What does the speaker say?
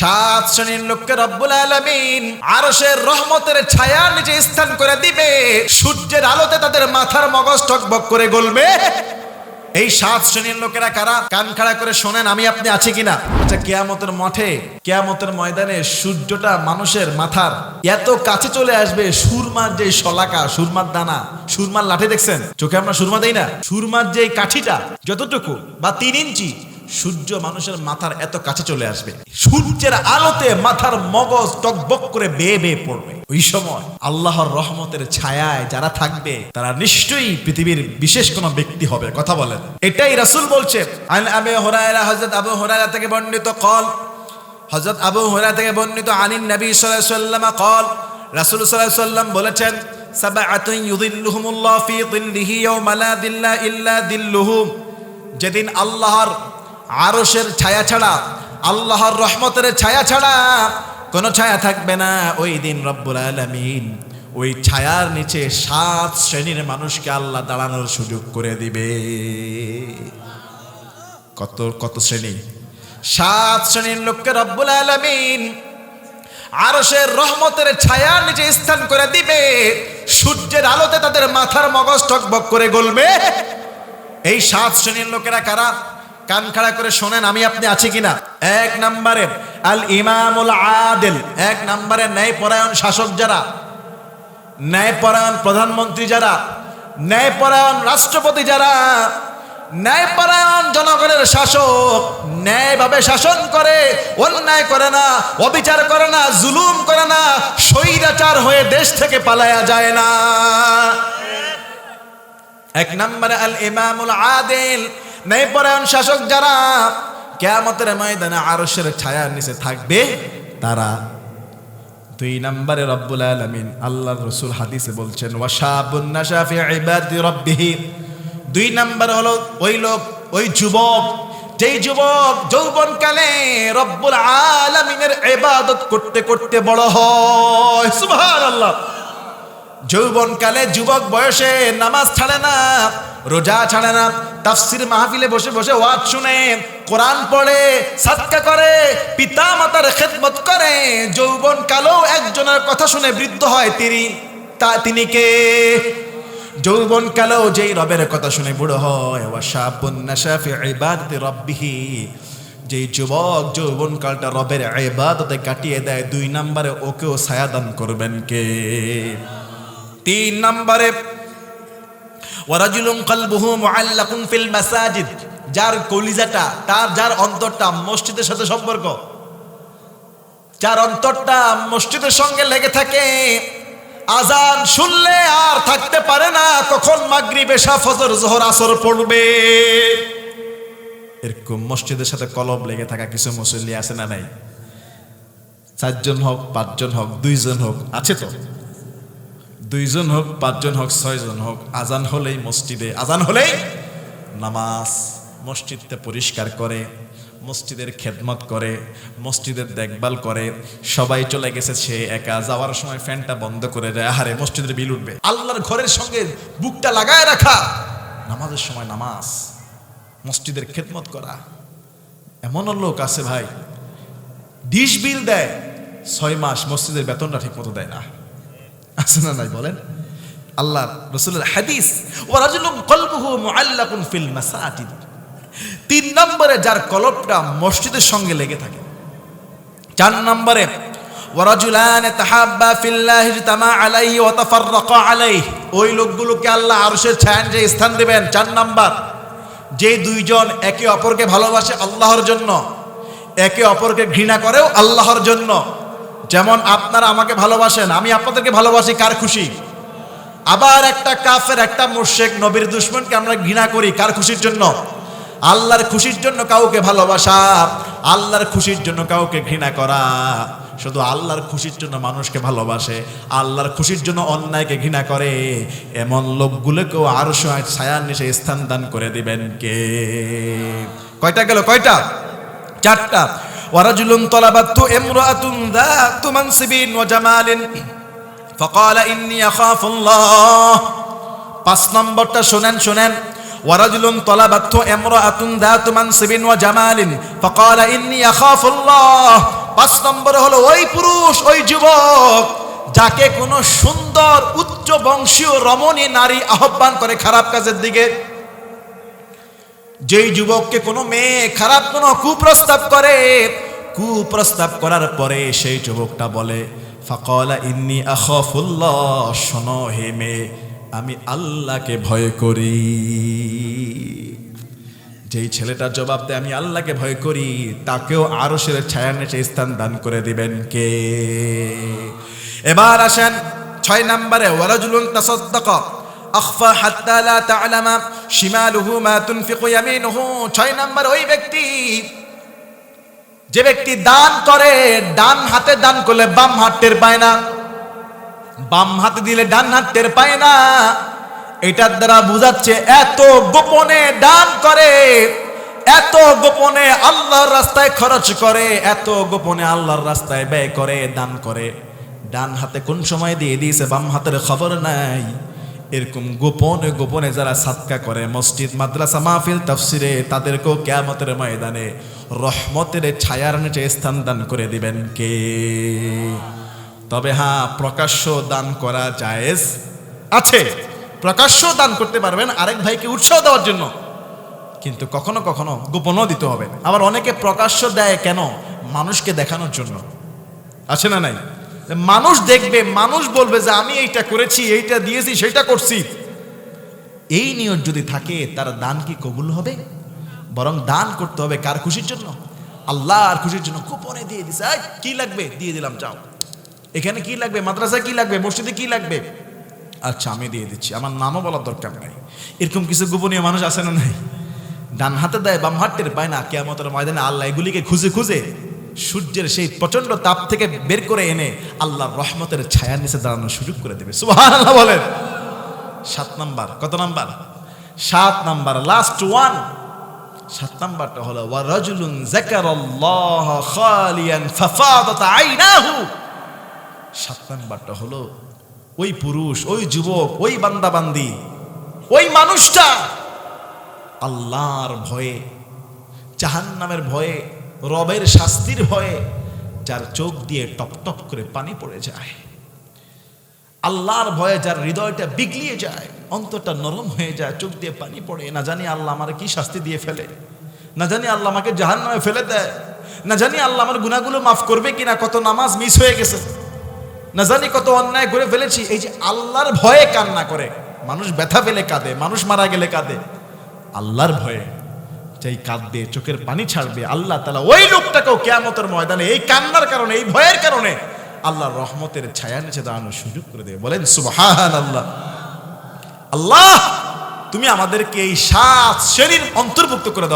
সাত শ্রেণির লোককে রব্বুল আলমিন আরশের রহমতের ছায়া নিচে স্থান করে দিবে। সূর্যের আলোতে তাদের মাথার মগজ টকবক করে গলবে। এই সাত শ্রেণির লোকেরা কারা? কান খাড়া করে শোনেন, আমি আপনি আছি কিনা? আচ্ছা কেয়ামতের মঠে, কেয়ামতের ময়দানে সূর্যটা মানুষের মাথার। এত কাছে চলে আসবে সুরমার যে শলাকা, সুরমার দানা, সুরমার লাঠি দেখছেন? চোখে আমরা সুরমা দেই না। সুরমার যে কাঠিটা, যতটুকু, বা তিন ইঞ্চি সূর্য মানুষের মাথার এত কাছে চলে আসবে। সূর্যের আলোতে মাথার মগজ টকবক করে বেয়ে বেয়ে পড়বে। ওই সময় আল্লাহর রহমতের ছায়ায় যারা থাকবে, তারা নিশ্চয়ই পৃথিবীর বিশেষ কোনো ব্যক্তি হবে, কথা বলেন। এটাই রাসূল বলছে আবি হুরায়রা, হযরত আবু হুরায়রা থেকে বর্ণিত কল। হযরত আবু হুরায়রা থেকে বর্ণিত আনিন নবী সাল্লাল্লাহু কল। রাসূল সাল্লাল্লাহু বলেছেন, সাবআতুন ইউযিল্লুহুমুল্লাহ ফি যিল্লিহি ইয়াওমা লা দিল্লা ইল্লা দিল্লুহুম। যেদিন আল্লাহর আরশের ছায়া ছাড়া, আল্লাহর রহমতের ছায়া ছাড়া কোনো ছায়া থাকবে না। ওই দিন রব্বুল আলমিন ওই ছায়ার নিচে সাত শ্রেণির মানুষকে আল্লাহ দাঁড়ানোর সুযোগ করে দিবে। কত কত শ্রেণি? সাত শ্রেণির লোককে রব্বুল আলমিন আরসের রহমতের ছায়ার নিচে স্থান করে দিবে। সূর্যের আলোতে তাদের মাথার মগজ টকবক করে গলবে। এই সাত শ্রেণির লোকেরা কারা? কান খাড়া করে শোনেন, আমি আপনি আছি কিনা? এক নম্বরে, আল ইমামুল আদেল। এক নম্বরে, ন্যায়পরায়ণ শাসক যারা, ন্যায়পরায়ণ প্রধানমন্ত্রী যারা, ন্যায়পরায়ণ রাষ্ট্রপতি যারা, ন্যায়পরায়ণ জনগণের শাসক, ন্যায়ভাবে শাসন করে, অন্যায় করে না, অবিচার করে না, জুলুম করে না, স্বৈরাচার হয়ে দেশ থেকে পালায়া যায় না। এক নম্বরে, আল ইমামুল আদিল। ন্যায়পরায়ণ শাসক যারা কেয়ামতের ময়দানে আরশের ছায়ার নিচে থাকবে, তারা দুই নম্বরে রব্বুল আলামিন আল্লাহ রসুল হাদিসে বলছেন দুই নম্বর হলো ওই লোক, ওই যুবক, যেই যুবক যৌবনকালে রব্বুল আলামিনের এবাদত করতে করতে বড় হয়। সুবহানাল্লাহ। যৌবনকালে যুবক বয়সে নামাজ ছাড়ে না, রোজা ছাড়ে না, তাফসির মাহফিলে বসে বসে ওয়াজ শুনে, কোরআন পড়ে, সাদকা করে পিতা মাতার খেদমত করে যৌবন কালেও একজনের কথা শুনে বৃদ্ধ হয় তিনি, তা তিনি কে? যৌবন কালেও যেই রবের কথা শুনে বুড়ো হয় রাব্বিহি, যেই যুবক যৌবন কালটা রবের ইবাদতে কাটিয়ে দেয়, দুই নম্বরে ওকেও ছায়াদান করবেন কে? তিন নম্বরে ওয়ারাজুলুম কলবুহু মুআল্লাকুন ফিল মাসাজিদ, যার কলিজাটা, তার, যার অন্তরটা মসজিদের সাথে সম্পর্ক। যার অন্তরটা মসজিদের সঙ্গে লেগে থাকে, আজান শুনলে আর থাকতে পারে না কখন মাগরিব, এশা, ফজর, জোহর, আসর পড়বে। এরকম মসজিদের সাথে কলব লেগে থাকা কিছু মুসল্লি আছে না নাই? চারজন হোক, পাঁচজন হোক, দুইজন হোক, আছে তো? দুইজন হোক পাঁচজন হোক ছয়জন হোক আজান হলেই মসজিদে আজান হলেই নামাজ। মসজিদটা পরিষ্কার করে মসজিদের খেদমত করে মসজিদের দেখভাল করে। সবাই চলে গেছে, সে একা। যাওয়ার সময় ফ্যানটা বন্ধ করে দেয়। আহারে, মসজিদের বিল উঠবে। আল্লাহর ঘরের সঙ্গে বুকটা লাগায় রাখা। নামাজের সময় নামাজ, মসজিদের খেদমত করা। এমনও লোক আছে ভাই, ডিশ বিল দেয়। ছয় মাস মসজিদের বেতনটা ঠিক মতো দেয় না। আছে না নাই বলেন? আল্লাহ রসুলের হাদিস ও রাজুলুম কলবুহু মুআল্লাকুন ফিল মাসাজিদ। তিন নম্বরে যার কলপটা মসজিদের সঙ্গে লেগে থাকে। চার নম্বরে ওয়ারাজুলান তাহাব্বা ফিল্লাহি তামা আলাইহি ওয়া তাফাররাকা আলাইহি। ওই লোকগুলোকে আল্লাহ আরশের ছায়ার যে স্থান দিবেন। চার নাম্বার, যে দুইজন একে অপরকে ভালোবাসে আল্লাহর জন্য, একে অপরকে ঘৃণা করেও আল্লাহর জন্য। যেমন আপনারা আমাকে ভালোবাসেন, আমি আপনাদেরকে ভালোবাসি, কার খুশি? আবার একটা কাফের, একটা মোর্শেক নবীর দুশ্মনকে আমরা ঘৃণা করি, কার খুশির জন্য? আল্লাহর খুশির জন্য কাউকে ভালোবাসা, আল্লাহর খুশির জন্য কাউকে ঘৃণা করা। শুধু আল্লাহর খুশির জন্য মানুষকে ভালোবাসে, আল্লাহর খুশির জন্য অন্যায়কে ঘৃণা করে। এমন লোকগুলোকেও আরও ছায়ার নিচে স্থান দান করে দিবেন কে? কয়টা গেল? কয়টা? চারটা। ওয়ারাজুলুন তলাবাতু ইমরাতুন যাতু মানসিবিন ওয়া জামালিন। ফাকালা ইন্নী আখাফুল্লাহ। পাঁচ নম্বরটা শোনেন শোনেন। ওয়ারাজুলুন তলাবাতু ইমরাতুন যাতু মানসিবিন ওয়া জামালিন। ফাকালা ইন্নী আখাফুল্লাহ। পাঁচ নম্বর হলো ওই পুরুষ, ওই যুবক, যাকে কোনো সুন্দর, উচ্চ বংশীয় রমণী নারী আহ্বান করে খারাপ কাজের দিকে যেই যুবককে কোনো মেয়ে খারাপ কোনো কুপ্রস্তাব করে, কুপ্রস্তাব করার পরে সেই যুবকটা বলে, ফাকলা ইন্নি শোনো হে মেয়ে, আমি আল্লাহকে ভয় করি। যেই ছেলেটার জবাব দেয়, আমি আল্লাহকে ভয় করি তাকেও আরও সে ছায়া নেচে স্থান দান করে দিবেন কে? এবার আসেন ছয় নম্বরে, ওয়ারাজুলুন তাসাদ্দাক আখফা হাত্তা লা তা'লামা, শিমালুহু মা তুনফিকু ইয়ামিনুহু। ছয় নম্বর, ওই ব্যক্তি, যে ব্যক্তি দান করে, ডান হাতে দান করলে বাম হাত টের পায় না। বাম হাতে দিলে ডান হাত টের পায় না। এটার দ্বারা বুঝাচ্ছে, এত গোপনে দান করে, এত গোপনে আল্লাহর রাস্তায় খরচ করে, এত গোপনে আল্লাহর রাস্তায় ব্যয় করে, দান করে। ডান হাতে কোন সময় দিয়ে দিয়েছে, বাম হাতের খবর নাই। এরকম গোপনে গোপনে যারা সাতকা করে, মসজিদ, মাদ্রাসা মাহফিল, তাফসিরে, তাদেরকেও কেয়ামতের ময়দানে রহমতের ছায়ার নিচে স্থান দান করে দিবেন কে? তবে হ্যাঁ প্রকাশ্য দান করা জায়েজ আছে। প্রকাশ্য দান করতে পারবেন আরেক ভাইকে উৎসাহ দেওয়ার জন্য। কিন্তু কখনো কখনো গোপনও দিতে হবে। আবার অনেকে প্রকাশ্য দেয় কেন? মানুষকে দেখানোর জন্য। আছে না নাই? মানুষ দেখবে মানুষ বলবে যে আমি এইটা করেছি এইটা দিয়েছি সেটা করছি। এই নিয়ত যদি থাকে তার দান কি কবুল হবে? বরং দান করতে হবে কার খুশির জন্য? আল্লাহ আর খুশির জন্য। কোপনে দিয়ে দিছে "এই, কি লাগবে? দিয়ে দিলাম চাও এখানে কি লাগবে? মাদ্রাসায় কি লাগবে? মসজিদে কি লাগবে? আচ্ছা আমি দিয়ে দিচ্ছি। আমার নামও বলার দরকার নাই। এরকম কিছু গোপনীয় মানুষ আছে না নাই? ডান হাতে দেয় বাম হাতের পায় না। কেমতের ময়দানে আল্লাহ এগুলিকে খুঁজে খুঁজে সূর্যের সেই প্রচণ্ড তাপ থেকে বের করে এনে আল্লাহর রহমতের ছায়ার নিচে দাঁড়ানোর সুযোগ করে দেবে। সুবহানাল্লাহ বলেন। সাত নাম্বার, কত নাম্বার? সাত নাম্বার লাস্ট ওয়ান সাত নাম্বারটা হলো, ওয়া রাজুলুন যাকারাল্লাহ খালিয়ান ফাফাদাত আইনাহু। সাত নাম্বারটা হলো, ওই পুরুষ, ওই যুবক, ওই বান্দাবান্দি, ওই মানুষটা আল্লাহর ভয়ে, জাহান্নামের ভয়ে রবের শাস্তির ভয়ে যার চোখ দিয়ে টপ টপ করে পানি পড়ে যায়। আল্লাহর ভয়ে যার হৃদয়টা বিগলিয়ে যায়, অন্তরটা নরম হয়ে যায়, চোখ দিয়ে পানি পড়ে। না জানি আল্লাহ আমার কি শাস্তি দিয়ে ফেলে। না জানি আল্লাহ আমাকে জাহান নামে ফেলে দেয়। না জানি আল্লাহ আমার গুণাগুলো মাফ করবে কিনা, কত নামাজ মিস হয়ে গেছে। না জানি কত অন্যায় করে ফেলেছি। এই যে আল্লাহর ভয়ে কান্না করে, মানুষ ব্যথা পেলে কাঁদে, মানুষ মারা গেলে কাঁদে। আল্লাহর ভয়ে যেই কাঁদবে চোখের পানি ছাড়বে, আল্লাহ তালা ওই লোকটাকেও কেয়ামতের ময়দানে এই কান্নার কারণে, এই ভয়ের কারণে আল্লাহ রহমতের ছায়া নিচে দাঁড়ানোর সুযোগ করে দেবে। বলেন সুবাহান আল্লাহ আল্লাহ, তুমি আমাদেরকে এই সাত শ্রেণির অন্তর্ভুক্ত করে দাও।